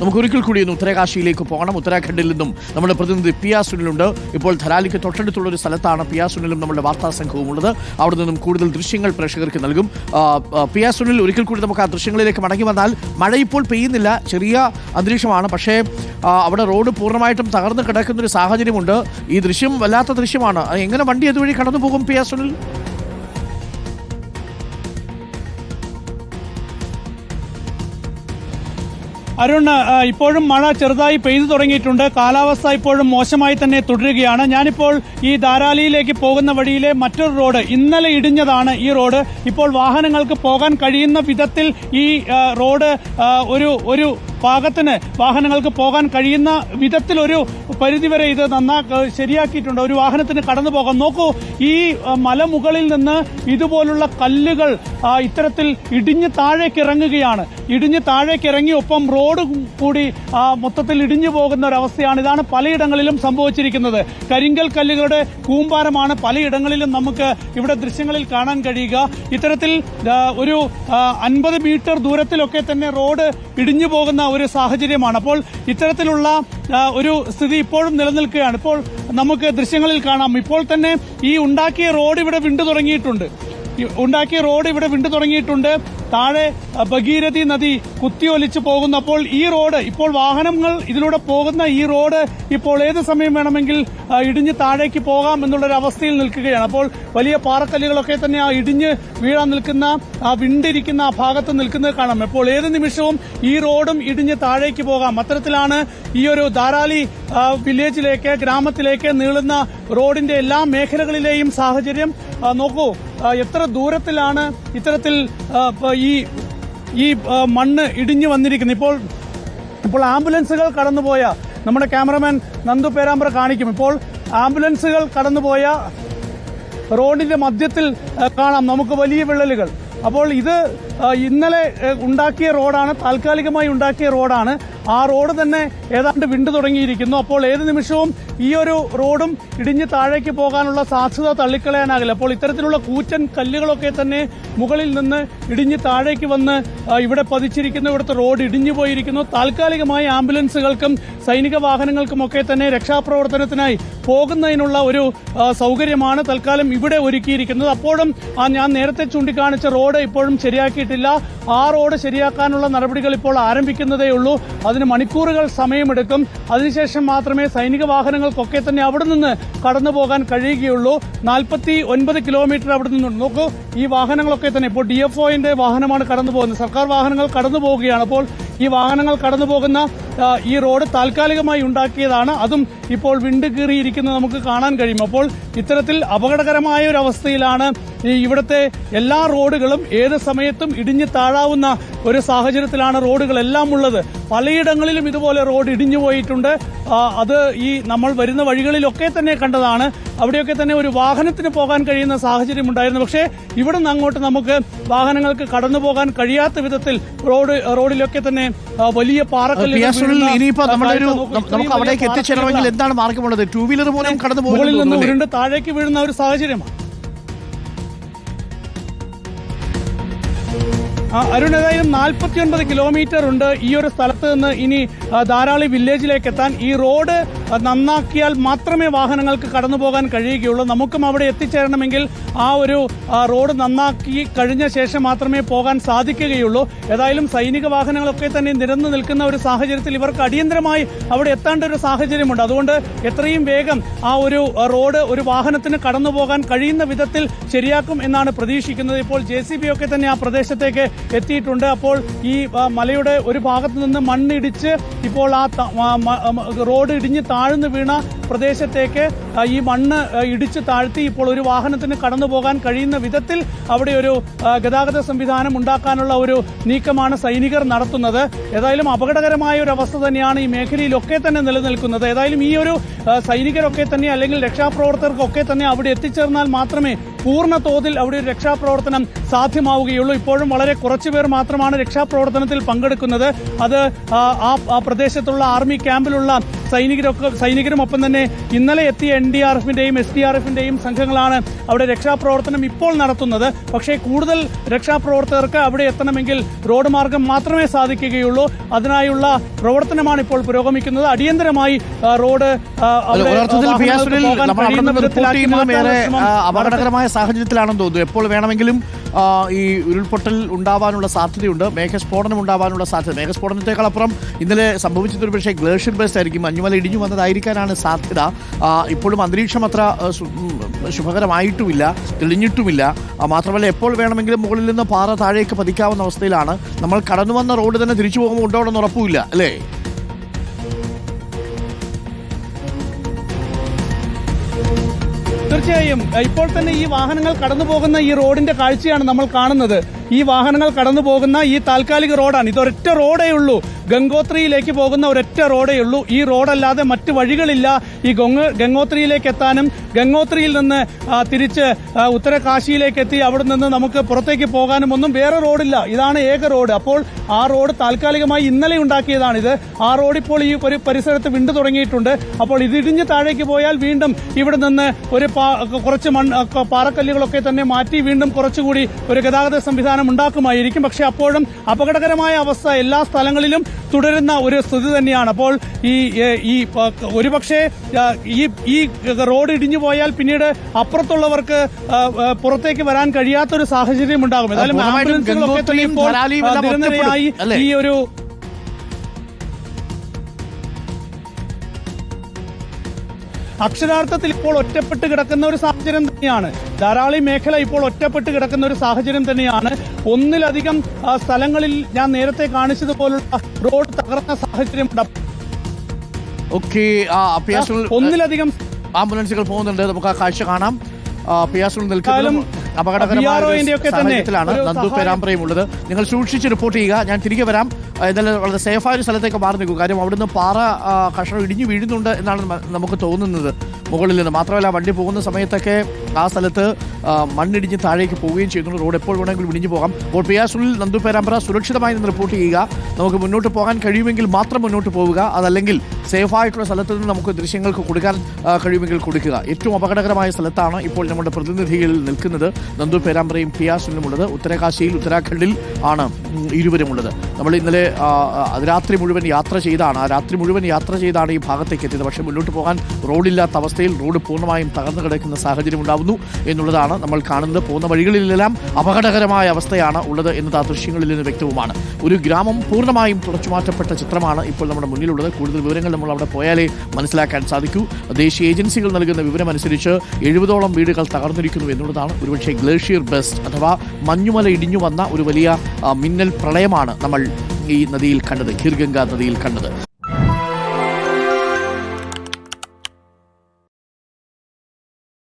നമുക്ക് ഒരിക്കൽ കൂടി ഒന്ന് ഉത്തരകാശിയിലേക്ക് പോകണം. ഉത്തരാഖണ്ഡിൽ നിന്നും നമ്മുടെ പ്രതിനിധി പിയ സുനിലുണ്ട്. ഇപ്പോൾ ധരാലിക്ക് തൊട്ടടുത്തുള്ള ഒരു സ്ഥലത്താണ് പിയ സുനിലും നമ്മുടെ വാർത്താ സംഘവും ഉള്ളത്. അവിടെ നിന്നും കൂടുതൽ ദൃശ്യങ്ങൾ പ്രേക്ഷകർക്ക് നൽകും. പിയ സുനിൽ ഒരിക്കൽ കൂടി നമുക്ക് ആ ദൃശ്യങ്ങളിലേക്ക് മടങ്ങി വന്നാൽ മഴ ഇപ്പോൾ പെയ്യുന്നില്ല. ചെറിയ അന്തരീക്ഷമാണ്. പക്ഷേ അവിടെ റോഡ് പൂർണമായിട്ടും തകർന്ന് കിടക്കുന്ന ഒരു സാഹചര്യമുണ്ട്. ഈ ദൃശ്യം വല്ലാത്ത ദൃശ്യമാണ്. എങ്ങനെ വണ്ടി അതുവഴി കടന്നു പോകും പിയ സുനിൽ? അരുൺ ഇപ്പോഴും മഴ ചെറുതായി പെയ്തു തുടങ്ങിയിട്ടുണ്ട്. കാലാവസ്ഥ ഇപ്പോഴും മോശമായി തന്നെ തുടരുകയാണ്. ഞാനിപ്പോൾ ഈ ധാരാലിയിലേക്ക് പോകുന്ന വഴിയിലെ മറ്റൊരു റോഡ് ഇന്നലെ ഇടിഞ്ഞതാണ് ഈ റോഡ്. ഇപ്പോൾ വാഹനങ്ങൾക്ക് പോകാൻ കഴിയുന്ന വിധത്തിൽ ഈ റോഡ് ഒരു ഒരു പാകത്തിന് വാഹനങ്ങൾക്ക് പോകാൻ കഴിയുന്ന വിധത്തിലൊരു പരിധിവരെ ഇത് നന്നാ ശരിയാക്കിയിട്ടുണ്ട്. ഒരു വാഹനത്തിന് കടന്നു പോകാം നോക്കൂ ഈ മലമുകളിൽ നിന്ന് ഇതുപോലുള്ള കല്ലുകൾ ഇത്തരത്തിൽ ഇടിഞ്ഞ് താഴേക്ക് ഇറങ്ങുകയാണ് ഇടിഞ്ഞ് താഴേക്ക് ഇറങ്ങി ഒപ്പം റോഡ് കൂടി മൊത്തത്തിൽ ഇടിഞ്ഞു പോകുന്ന ഒരവസ്ഥയാണ് ഇതാണ് പലയിടങ്ങളിലും സംഭവിച്ചിരിക്കുന്നത്. കരിങ്കൽ കല്ലുകളുടെ കൂമ്പാരമാണ് പലയിടങ്ങളിലും നമുക്ക് ഇവിടെ ദൃശ്യങ്ങളിൽ കാണാൻ കഴിയുക. ഇത്തരത്തിൽ ഒരു അൻപത് മീറ്റർ ദൂരത്തിലൊക്കെ തന്നെ റോഡ് ഇടിഞ്ഞു പോകുന്ന ഒരു സാഹചര്യമാണ്. അപ്പോൾ ഇത്തരത്തിലുള്ള ഒരു സ്ഥിതി ഇപ്പോഴും നിലനിൽക്കുകയാണ്. ഇപ്പോൾ നമുക്ക് ദൃശ്യങ്ങളിൽ കാണാം. ഇപ്പോൾ തന്നെ ഈ ഉണ്ടാക്കിയ റോഡ് ഇവിടെ വിണ്ടു തുടങ്ങിയിട്ടുണ്ട്. ഉണ്ടാക്കിയ റോഡ് ഇവിടെ വിണ്ടു തുടങ്ങിയിട്ടുണ്ട്. താഴെ ഭഗീരഥി നദി കുത്തിയൊലിച്ച് പോകുന്നപ്പോൾ ഈ റോഡ് ഇപ്പോൾ വാഹനങ്ങൾ ഇതിലൂടെ പോകുന്ന ഈ റോഡ് ഇപ്പോൾ ഏത് സമയം വേണമെങ്കിൽ ഇടിഞ്ഞ് താഴേക്ക് പോകാം എന്നുള്ളൊരു അവസ്ഥയിൽ നിൽക്കുകയാണ്. അപ്പോൾ വലിയ പാറക്കല്ലുകളൊക്കെ തന്നെ ആ ഇടിഞ്ഞ് വീഴാൻ നിൽക്കുന്ന ആ വിണ്ടിരിക്കുന്ന ആ ഭാഗത്ത് നിൽക്കുന്നത് കാണാം. ഇപ്പോൾ ഏത് നിമിഷവും ഈ റോഡും ഇടിഞ്ഞ് താഴേക്ക് പോകാം. അത്തരത്തിലാണ് ഈ ഒരു ധാരാളി വില്ലേജിലേക്ക് ഗ്രാമത്തിലേക്ക് നീളുന്ന റോഡിന്റെ എല്ലാ മേഖലകളിലെയും സാഹചര്യം നോക്കൂ എത്ര ദൂരത്തിലാണ് ഇത്തരത്തിൽ ഈ ഈ മണ്ണ് ഇടിഞ്ഞു വന്നിരിക്കുന്നത്. ഇപ്പോൾ ഇപ്പോൾ ആംബുലൻസുകൾ കടന്നുപോയ നമ്മുടെ ക്യാമറമാൻ നന്ദു പേരാമ്പ്ര കാണിക്കും. ഇപ്പോൾ ആംബുലൻസുകൾ കടന്നുപോയ റോഡിന്റെ മധ്യത്തിൽ കാണാം നമുക്ക് വലിയ വിള്ളലുകൾ. അപ്പോൾ ഇത് ഇന്നലെ ഉണ്ടാക്കിയ റോഡാണ് താൽക്കാലികമായി ഉണ്ടാക്കിയ റോഡാണ്. ആ റോഡ് തന്നെ ഏതാണ്ട് വിണ്ടു തുടങ്ങിയിരിക്കുന്നു. അപ്പോൾ ഏത് നിമിഷവും ഈ ഒരു റോഡും ഇടിഞ്ഞ് താഴേക്ക് പോകാനുള്ള സാധ്യത തള്ളിക്കളയാനാകില്ല. അപ്പോൾ ഇത്തരത്തിലുള്ള കൂറ്റൻ കല്ലുകളൊക്കെ തന്നെ മുകളിൽ നിന്ന് ഇടിഞ്ഞ് താഴേക്ക് വന്ന് ഇവിടെ പതിച്ചിരിക്കുന്നു. ഇവിടുത്തെ റോഡ് ഇടിഞ്ഞു പോയിരിക്കുന്നു. താൽക്കാലികമായി ആംബുലൻസുകൾക്കും സൈനിക വാഹനങ്ങൾക്കുമൊക്കെ തന്നെ രക്ഷാപ്രവർത്തനത്തിനായി പോകുന്നതിനുള്ള ഒരു സൗകര്യമാണ് തൽക്കാലം ഇവിടെ ഒരുക്കിയിരിക്കുന്നത്. അപ്പോഴും ഞാൻ നേരത്തെ ചൂണ്ടിക്കാണിച്ച റോഡ് ഇപ്പോഴും ശരിയാക്കിയിട്ടില്ല. ആ റോഡ് ശരിയാക്കാനുള്ള നടപടികൾ ഇപ്പോൾ ആരംഭിക്കുന്നതേ ഉള്ളൂ അതിന് മണിക്കൂറുകൾ സമയമെടുക്കും. അതിനുശേഷം മാത്രമേ സൈനിക വാഹനങ്ങൾക്കൊക്കെ തന്നെ അവിടെ നിന്ന് കടന്നു പോകാൻ കഴിയുകയുള്ളൂ. നാൽപ്പത്തി ഒൻപത് കിലോമീറ്റർ അവിടെ നിന്നുണ്ട് നോക്കൂ. ഈ വാഹനങ്ങളൊക്കെ തന്നെ ഇപ്പോൾ ഡി എഫ് ഒന്റെ വാഹനമാണ് കടന്നു പോകുന്നത്. സർക്കാർ വാഹനങ്ങൾ കടന്നു പോവുകയാണ് അപ്പോൾ ഈ വാഹനങ്ങൾ കടന്നു പോകുന്ന ഈ റോഡ് താൽക്കാലികമായി ഉണ്ടാക്കിയതാണ്. അതും ഇപ്പോൾ വിണ്ട് കീറിയിരിക്കുന്നത് നമുക്ക് കാണാൻ കഴിയും. അപ്പോൾ ഇത്തരത്തിൽ അപകടകരമായ ഒരു അവസ്ഥയിലാണ് ഇവിടുത്തെ എല്ലാ റോഡുകളും ഏത് സമയത്തും ഇടിഞ്ഞു താഴാവുന്ന ഒരു സാഹചര്യത്തിലാണ് റോഡുകളെല്ലാം ഉള്ളത്. പലയിടങ്ങളിലും ഇതുപോലെ റോഡ് ഇടിഞ്ഞു പോയിട്ടുണ്ട്. അത് ഈ നമ്മൾ വരുന്ന വഴികളിലൊക്കെ തന്നെ കണ്ടതാണ്. അവിടെയൊക്കെ തന്നെ ഒരു വാഹനത്തിന് പോകാൻ കഴിയുന്ന സാഹചര്യം ഉണ്ടായിരുന്നു. പക്ഷേ ഇവിടുന്ന് അങ്ങോട്ട് നമുക്ക് വാഹനങ്ങൾക്ക് കടന്നു പോകാൻ കഴിയാത്ത വിധത്തിൽ റോഡ് റോഡിലൊക്കെ തന്നെ വലിയ വീഴുന്ന ഇനിയിപ്പോ നമ്മുടെ ഒരു നമുക്ക് അവിടേക്ക് എത്തിച്ചേരണമെങ്കിൽ എന്താണ് മാർഗമുള്ളത്? ടൂ വീലർ പോലും കടന്നു പോകുന്നത് താഴേക്ക് വീഴുന്ന ഒരു സാഹചര്യമാണ്. അരുൺ ഏതായാലും നാൽപ്പത്തി ഒൻപത് കിലോമീറ്റർ ഉണ്ട് ഈ ഒരു സ്ഥലത്ത് നിന്ന് ഇനി ധാരാളി വില്ലേജിലേക്ക് എത്താൻ. ഈ റോഡ് നന്നാക്കിയാൽ മാത്രമേ വാഹനങ്ങൾക്ക് കടന്നു പോകാൻ കഴിയുകയുള്ളൂ. നമുക്കും അവിടെ എത്തിച്ചേരണമെങ്കിൽ ആ ഒരു റോഡ് നന്നാക്കി കഴിഞ്ഞ ശേഷം മാത്രമേ പോകാൻ സാധിക്കുകയുള്ളൂ. ഏതായാലും സൈനിക വാഹനങ്ങളൊക്കെ തന്നെ നിരന്നു നിൽക്കുന്ന ഒരു സാഹചര്യത്തിൽ ഇവർക്ക് അടിയന്തരമായി അവിടെ എത്തേണ്ട ഒരു സാഹചര്യമുണ്ട്. അതുകൊണ്ട് എത്രയും വേഗം ആ ഒരു റോഡ് ഒരു വാഹനത്തിന് കടന്നു പോകാൻ കഴിയുന്ന വിധത്തിൽ ശരിയാക്കും എന്നാണ് പ്രതീക്ഷിക്കുന്നത്. ഇപ്പോൾ ജെ ഒക്കെ തന്നെ ആ പ്രദേശത്തേക്ക് എത്തിയിട്ടുണ്ട്. അപ്പോൾ ഈ മലയുടെ ഒരു ഭാഗത്ത് നിന്ന് മണ്ണിടിച്ച് ഇപ്പോൾ ആ റോഡ് ഇടിഞ്ഞ് താഴ്ന്നു വീണ പ്രദേശത്തേക്ക് ഈ മണ്ണ് ഇടിച്ച് താഴ്ത്തി ഇപ്പോൾ ഒരു വാഹനത്തിന് കടന്നു പോകാൻ കഴിയുന്ന വിധത്തിൽ അവിടെ ഒരു ഗതാഗത സംവിധാനം ഉണ്ടാക്കാനുള്ള ഒരു നീക്കമാണ് സൈനികർ നടത്തുന്നത്. ഏതായാലും അപകടകരമായ ഒരു അവസ്ഥ തന്നെയാണ് ഈ മേഖലയിലൊക്കെ തന്നെ നിലനിൽക്കുന്നത്. ഏതായാലും ഈ ഒരു സൈനികരൊക്കെ തന്നെ അല്ലെങ്കിൽ രക്ഷാപ്രവർത്തകർക്കൊക്കെ തന്നെ അവിടെ എത്തിച്ചേർന്നാൽ മാത്രമേ പൂർണ തോതിൽ അവിടെ ഒരു രക്ഷാപ്രവർത്തനം സാധ്യമാവുകയുള്ളൂ. ഇപ്പോഴും വളരെ കുറച്ചു പേർ മാത്രമാണ് രക്ഷാപ്രവർത്തനത്തിൽ പങ്കെടുക്കുന്നത്. അത് ആ പ്രദേശത്തുള്ള ആർമി ക്യാമ്പിലുള്ള സൈനികരൊക്കെ സൈനികരും ഒപ്പം തന്നെ ഇന്നലെ എത്തിയ എൻ ഡി ആർ എഫിന്റെയും എസ് ഡി ആർ എഫിന്റെയും സംഘങ്ങളാണ് അവിടെ രക്ഷാപ്രവർത്തനം ഇപ്പോൾ നടത്തുന്നത്. പക്ഷേ കൂടുതൽ രക്ഷാപ്രവർത്തകർക്ക് അവിടെ എത്തണമെങ്കിൽ റോഡ് മാർഗം മാത്രമേ സാധിക്കുകയുള്ളൂ. അതിനായുള്ള പ്രവർത്തനമാണ് ഇപ്പോൾ പുരോഗമിക്കുന്നത്. അടിയന്തരമായി റോഡ് അപകടകരമായ സാഹചര്യത്തിലാണെന്ന് തോന്നുന്നു. എപ്പോൾ വേണമെങ്കിലും ഈ ഉരുൾപൊട്ടൽ ഉണ്ടാവാനുള്ള സാധ്യതയുണ്ട്. മേഘസ്ഫോടനം ഉണ്ടാവാനുള്ള സാധ്യത. മേഘസ്ഫോടനത്തെക്കാൾ അപ്പുറം ഇന്നലെ സംഭവിച്ചത് ഒരു പക്ഷേ ഗ്ലേഷ്യർ ബേസ്ഡ് ആയിരിക്കും. മഞ്ഞുമല ഇടിഞ്ഞു വന്നതായിരിക്കാനാണ് സാധ്യത. ഇപ്പോഴും അന്തരീക്ഷം അത്ര ശുഭകരമായിട്ടുമില്ല തെളിഞ്ഞിട്ടുമില്ല. മാത്രമല്ല എപ്പോൾ വേണമെങ്കിലും മുകളിൽ നിന്ന് പാറ താഴേക്ക് പതിക്കാവുന്ന അവസ്ഥയിലാണ്. നമ്മൾ കടന്നു വന്ന റോഡ് തന്നെ തിരിച്ചു പോകുമ്പോൾ ഉണ്ടോ എന്ന് ഉറപ്പുമില്ല അല്ലേ? തീർച്ചയായും ഇപ്പോൾ തന്നെ ഈ വാഹനങ്ങൾ കടന്നു പോകുന്ന ഈ റോഡിന്റെ കാഴ്ചയാണ് നമ്മൾ കാണുന്നത്. ഈ വാഹനങ്ങൾ കടന്നു പോകുന്ന ഈ താൽക്കാലിക റോഡാണ്. ഇതൊരൊറ്റ റോഡേ ഉള്ളൂ. ഗംഗോത്രിയിലേക്ക് പോകുന്ന ഒരൊറ്റ റോഡേ ഉള്ളൂ. ഈ റോഡല്ലാതെ മറ്റ് വഴികളില്ല. ഈ ഗംഗ ഗംഗോത്രിയിലേക്ക് എത്താനും ഗംഗോത്രിയിൽ നിന്ന് തിരിച്ച് ഉത്തരകാശിയിലേക്ക് എത്തി അവിടെ നിന്ന് നമുക്ക് പുറത്തേക്ക് പോകാനും ഒന്നും വേറെ റോഡില്ല. ഇതാണ് ഏക റോഡ്. അപ്പോൾ ആ റോഡ് താൽക്കാലികമായി ഇന്നലെ ഉണ്ടാക്കിയതാണ് ഇത് ആ റോഡ് ഇപ്പോൾ ഈ ഒരു പരിസരത്ത് വിണ്ടു തുടങ്ങിയിട്ടുണ്ട്. അപ്പോൾ ഇതിടിഞ്ഞ് താഴേക്ക് പോയാൽ വീണ്ടും ഇവിടെ നിന്ന് ഒരു കുറച്ച് മൺ പാറക്കല്ലുകളൊക്കെ തന്നെ മാറ്റി വീണ്ടും കുറച്ചുകൂടി ഒരു ഗതാഗത സംവിധാനം ഉണ്ടാക്കുമായിരിക്കും പക്ഷെ അപ്പോഴും അപകടകരമായ അവസ്ഥ എല്ലാ സ്ഥലങ്ങളിലും തുടരുന്ന ഒരു സ്ഥിതി തന്നെയാണ്. അപ്പോൾ ഈ ഈ ഒരുപക്ഷെ ഈ ഈ റോഡ് ഇടിഞ്ഞു പോയാൽ പിന്നീട് അപ്പുറത്തുള്ളവർക്ക് പുറത്തേക്ക് വരാൻ കഴിയാത്തൊരു സാഹചര്യം ഉണ്ടാകും. ഏതായാലും ആംബുലൻസുകളൊക്കെ തന്നെ ഇപ്പോൾ? ഈ ഒരു അക്ഷരാർത്ഥത്തിൽ ഇപ്പോൾ ഒറ്റപ്പെട്ട് കിടക്കുന്ന ഒരു സാഹചര്യം തന്നെയാണ്. ധാരാളി മേഖല ഇപ്പോൾ ഒറ്റപ്പെട്ട് കിടക്കുന്ന ഒരു സാഹചര്യം തന്നെയാണ്. ഒന്നിലധികം സ്ഥലങ്ങളിൽ ഞാൻ നേരത്തെ കാണിച്ചതുപോലുള്ള റോഡ് തകർന്ന സാഹചര്യം ഒന്നിലധികം ആംബുലൻസുകൾ പോകുന്നുണ്ട്. നമുക്ക് ആ കാഴ്ച കാണാം. കാലം അപകടകരമായ സാഹചര്യത്തിലാണ് നന്ദു പേരാമ്പ്രയും ഉള്ളത് നിങ്ങൾ സൂക്ഷിച്ച് റിപ്പോർട്ട് ചെയ്യുക. ഞാൻ തിരികെ വരാം. എന്തായാലും വളരെ സേഫായ ഒരു സ്ഥലത്തേക്ക് മാറി നിൽക്കും. കാര്യം അവിടുന്ന് പാറ കഷണം ഇടിഞ്ഞു വീഴുന്നുണ്ട് എന്നാണ് നമുക്ക് തോന്നുന്നത്. മുകളിൽ നിന്ന്. മാത്രമല്ല വണ്ടി പോകുന്ന സമയത്തൊക്കെ ആ സ്ഥലത്ത് മണ്ണിടിഞ്ഞ് താഴേക്ക് പോവുകയും ചെയ്യുന്നു റോഡ് എപ്പോൾ വേണമെങ്കിലും ഇടിഞ്ഞു പോകാം. അപ്പോൾ പിയാസുനിൽ നന്ദു പേരാമ്പ്ര സുരക്ഷിതമായി നിന്ന് റിപ്പോർട്ട് ചെയ്യുക. നമുക്ക് മുന്നോട്ട് പോകാൻ കഴിയുമെങ്കിൽ മാത്രം മുന്നോട്ട് പോവുക. അതല്ലെങ്കിൽ സേഫായിട്ടുള്ള സ്ഥലത്ത് നിന്ന് നമുക്ക് ദൃശ്യങ്ങൾക്ക് കൊടുക്കാൻ കഴിയുമെങ്കിൽ കൊടുക്കുക. ഏറ്റവും അപകടകരമായ സ്ഥലത്താണ് ഇപ്പോൾ നമ്മുടെ പ്രതിനിധികൾ നിൽക്കുന്നത്. നന്ദു പേരാമ്പ്രയും പിയാസുനിലും ഉള്ളത്. ഉത്തരകാശിയിൽ ഉത്തരാഖണ്ഡിൽ ആണ് ഇരുവരുമുള്ളത് നമ്മൾ ഇന്നലെ രാത്രി മുഴുവൻ യാത്ര ചെയ്താണ്. ആ രാത്രി മുഴുവൻ യാത്ര ചെയ്താണ് ഈ ഭാഗത്തേക്ക് എത്തിയത്. പക്ഷേ മുന്നോട്ട് പോകാൻ റോഡില്ലാത്ത അവസ്ഥയിൽ റോഡ് പൂർണമായും തകർന്നു കിടക്കുന്ന സാഹചര്യം ഉണ്ടാവുന്നു എന്നുള്ളതാണ് നമ്മൾ കാണുന്നത്. പോകുന്ന വഴികളിലെല്ലാം അപകടകരമായ അവസ്ഥയാണ് ഉള്ളത് എന്നത് ആ ദൃശ്യങ്ങളിൽ നിന്ന് വ്യക്തവുമാണ്. ഒരു ഗ്രാമം പൂർണമായും തുടച്ചുമാറ്റപ്പെട്ട ചിത്രമാണ് ഇപ്പോൾ നമ്മുടെ മുന്നിലുള്ളത്. കൂടുതൽ വിവരങ്ങൾ നമ്മൾ അവിടെ പോയാലേ മനസ്സിലാക്കാൻ സാധിക്കൂ. ദേശീയ ഏജൻസികൾ നൽകുന്ന വിവരമനുസരിച്ച് എഴുപതോളം വീടുകൾ തകർന്നിരിക്കുന്നു എന്നുള്ളതാണ് ഒരുപക്ഷെ ഗ്ലേഷ്യർ ബെസ്റ്റ് അഥവാ മഞ്ഞുമല ഇടിഞ്ഞു വന്ന ഒരു വലിയ മിന്നൽ പ്രളയമാണ് നമ്മൾ ഈ നദിയിൽ കണ്ടത് ഖീർഗംഗ നദിയിൽ കണ്ടത്.